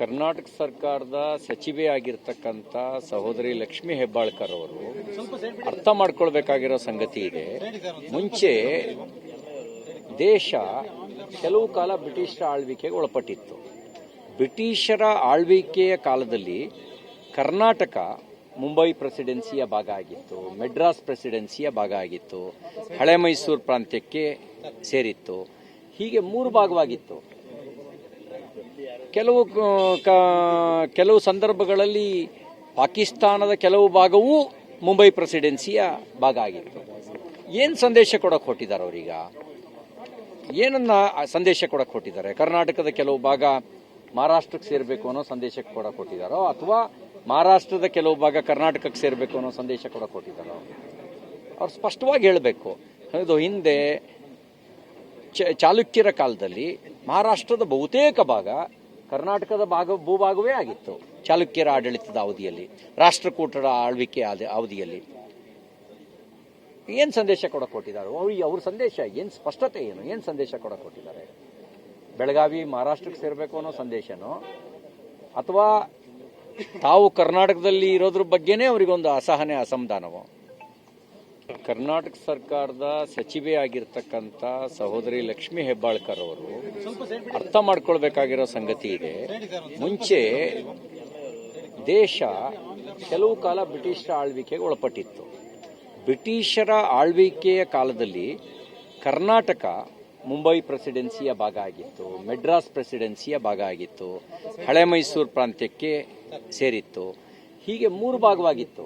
ಕರ್ನಾಟಕ ಸರ್ಕಾರದ ಸಚಿವೆ ಆಗಿರ್ತಕ್ಕಂಥ ಸಹೋದರಿ ಲಕ್ಷ್ಮಿ ಹೆಬ್ಬಾಳ್ಕರ್ ಅವರು ಅರ್ಥ ಮಾಡ್ಕೊಳ್ಬೇಕಾಗಿರೋ ಸಂಗತಿ ಇದೆ. ಮುಂಚೆ ದೇಶ ಕೆಲವು ಕಾಲ ಬ್ರಿಟಿಷರ ಆಳ್ವಿಕೆಗೆ ಒಳಪಟ್ಟಿತ್ತು. ಬ್ರಿಟಿಷರ ಆಳ್ವಿಕೆಯ ಕಾಲದಲ್ಲಿ ಕರ್ನಾಟಕ ಮುಂಬೈ ಪ್ರೆಸಿಡೆನ್ಸಿಯ ಭಾಗ ಆಗಿತ್ತು ಮೆಡ್ರಾಸ್ ಪ್ರೆಸಿಡೆನ್ಸಿಯ ಭಾಗ ಆಗಿತ್ತು ಹಳೆ ಮೈಸೂರು ಪ್ರಾಂತ್ಯಕ್ಕೆ ಸೇರಿತ್ತು. ಹೀಗೆ ಮೂರು ಭಾಗವಾಗಿತ್ತು. ಕೆಲವು ಕೆಲವು ಸಂದರ್ಭಗಳಲ್ಲಿ ಪಾಕಿಸ್ತಾನದ ಕೆಲವು ಭಾಗವೂ ಮುಂಬೈ ಪ್ರೆಸಿಡೆನ್ಸಿಯ ಭಾಗ ಆಗಿತ್ತು. ಏನು ಸಂದೇಶ ಕೊಡಕ್ಕೆ ಹೊಟ್ಟಿದ್ದಾರೆ ಅವರೀಗ? ಏನನ್ನ ಸಂದೇಶ ಕೊಡಕ್ಕೆ ಹೊಟ್ಟಿದ್ದಾರೆ ಕರ್ನಾಟಕದ ಕೆಲವು ಭಾಗ ಮಹಾರಾಷ್ಟ್ರಕ್ಕೆ ಸೇರಬೇಕು ಅನ್ನೋ ಸಂದೇಶ ಕೊಡಕ್ಕೆ ಕೊಟ್ಟಿದ್ದಾರೋ ಅಥವಾ ಮಹಾರಾಷ್ಟ್ರದ ಕೆಲವು ಭಾಗ ಕರ್ನಾಟಕಕ್ಕೆ ಸೇರಬೇಕು ಅನ್ನೋ ಸಂದೇಶ ಕೊಡಕ್ಕೆ ಕೊಟ್ಟಿದ್ದಾರೋ ಅವ್ರು ಸ್ಪಷ್ಟವಾಗಿ ಹೇಳಬೇಕು. ಅದು ಹಿಂದೆ ಚಾಲುಕ್ಯರ ಕಾಲದಲ್ಲಿ ಮಹಾರಾಷ್ಟ್ರದ ಬಹುತೇಕ ಭಾಗ ಕರ್ನಾಟಕದ ಭಾಗ ಭೂಭಾಗವೇ ಆಗಿತ್ತು. ಚಾಲುಕ್ಯರ ಆಡಳಿತದ ಅವಧಿಯಲ್ಲಿ, ರಾಷ್ಟ್ರಕೂಟರ ಆಳ್ವಿಕೆ ಆದ- ಅವಧಿಯಲ್ಲಿ. ಏನು ಸಂದೇಶ ಕೊಡಕ್ಕೆ ಕೊಟ್ಟಿದ್ದಾರೆ? ಅವ್ರ ಸಂದೇಶ ಏನು ಸ್ಪಷ್ಟತೆ ಏನು? ಏನು ಸಂದೇಶ ಕೊಡಕ್ಕೆ ಕೊಟ್ಟಿದ್ದಾರೆ? ಬೆಳಗಾವಿ, ಮಹಾರಾಷ್ಟ್ರಕ್ಕೆ ಸೇರಬೇಕು ಅನ್ನೋ ಸಂದೇಶನೋ? ಅಥವಾ ತಾವು ಕರ್ನಾಟಕದಲ್ಲಿ ಇರೋದ್ರ ಬಗ್ಗೆನೇ ಅವರಿಗೊಂದು ಅಸಹನೆ, ಅಸಮಾಧಾನವೋ? ಕರ್ನಾಟಕ ಸರ್ಕಾರದ ಸಚಿವೆ ಆಗಿರ್ತಕ್ಕಂಥ ಸಹೋದರಿ ಲಕ್ಷ್ಮಿ ಹೆಬ್ಬಾಳ್ಕರ್ ಅವರು ಅರ್ಥ ಮಾಡ್ಕೊಳ್ಬೇಕಾಗಿರೋ ಸಂಗತಿ ಇದೆ. ಮುಂಚೆ ದೇಶ ಕೆಲವು ಕಾಲ ಬ್ರಿಟಿಷರ ಆಳ್ವಿಕೆಗೆ ಒಳಪಟ್ಟಿತ್ತು. ಬ್ರಿಟಿಷರ ಆಳ್ವಿಕೆಯ ಕಾಲದಲ್ಲಿ ಕರ್ನಾಟಕ ಮುಂಬೈ ಪ್ರೆಸಿಡೆನ್ಸಿಯ ಭಾಗ ಆಗಿತ್ತು ಮೆಡ್ರಾಸ್ ಪ್ರೆಸಿಡೆನ್ಸಿಯ ಭಾಗ ಆಗಿತ್ತು, ಹಳೆ ಮೈಸೂರು ಪ್ರಾಂತ್ಯಕ್ಕೆ ಸೇರಿತ್ತು. ಹೀಗೆ ಮೂರು ಭಾಗವಾಗಿತ್ತು.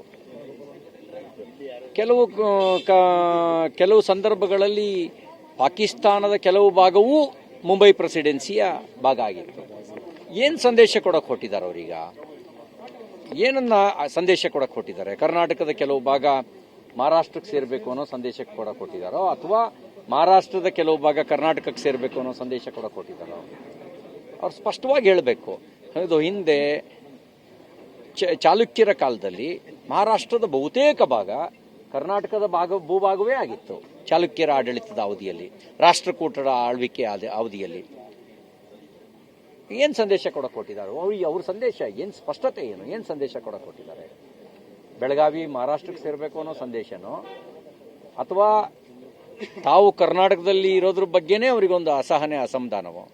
ಕೆಲವು ಕೆಲವು ಸಂದರ್ಭಗಳಲ್ಲಿ ಪಾಕಿಸ್ತಾನದ ಕೆಲವು ಭಾಗವೂ ಮುಂಬೈ ಪ್ರೆಸಿಡೆನ್ಸಿಯ ಭಾಗ ಆಗಿತ್ತು. ಏನು ಸಂದೇಶ ಕೊಡಕ್ಕೆ ಹೊಟ್ಟಿದ್ದಾರೆ ಅವರೀಗ? ಏನನ್ನ ಸಂದೇಶ ಕೊಡಕ್ಕೆ ಹೊಟ್ಟಿದ್ದಾರೆ ಕರ್ನಾಟಕದ ಕೆಲವು ಭಾಗ ಮಹಾರಾಷ್ಟ್ರಕ್ಕೆ ಸೇರಬೇಕು ಅನ್ನೋ ಸಂದೇಶ ಕೊಡಕ್ಕೆ ಕೊಟ್ಟಿದ್ದಾರೋ ಅಥವಾ ಮಹಾರಾಷ್ಟ್ರದ ಕೆಲವು ಭಾಗ ಕರ್ನಾಟಕಕ್ಕೆ ಸೇರಬೇಕು ಅನ್ನೋ ಸಂದೇಶ ಕೊಡಕ್ಕೆ ಕೊಟ್ಟಿದ್ದಾರೋ ಅವ್ರು ಸ್ಪಷ್ಟವಾಗಿ ಹೇಳಬೇಕು. ಇದು ಹಿಂದೆ ಚಾಲುಕ್ಯರ ಕಾಲದಲ್ಲಿ ಮಹಾರಾಷ್ಟ್ರದ ಬಹುತೇಕ ಭಾಗ ಕರ್ನಾಟಕದ ಭಾಗ, ಭೂಭಾಗವೇ ಆಗಿತ್ತು. ಚಾಲುಕ್ಯರ ಆಡಳಿತದ ಅವಧಿಯಲ್ಲಿ, ರಾಷ್ಟ್ರಕೂಟರ ಆಳ್ವಿಕೆ ಆದ ಅವಧಿಯಲ್ಲಿ. ಏನು ಸಂದೇಶ ಕೊಡಕ್ಕೆ ಕೊಟ್ಟಿದ್ದಾರೆ? ಅವ್ರ ಸಂದೇಶ ಏನು ಸ್ಪಷ್ಟತೆ ಏನು? ಏನು ಸಂದೇಶ ಕೊಡಕ್ಕೆ ಕೊಟ್ಟಿದ್ದಾರೆ? ಬೆಳಗಾವಿ, ಮಹಾರಾಷ್ಟ್ರಕ್ಕೆ ಸೇರಬೇಕು ಅನ್ನೋ ಸಂದೇಶನೋ? ಅಥವಾ ತಾವು ಕರ್ನಾಟಕದಲ್ಲಿ ಇರೋದ್ರ ಬಗ್ಗೆನೇ ಅವರಿಗೊಂದು ಅಸಹನೆ, ಅಸಮಾಧಾನವೋ?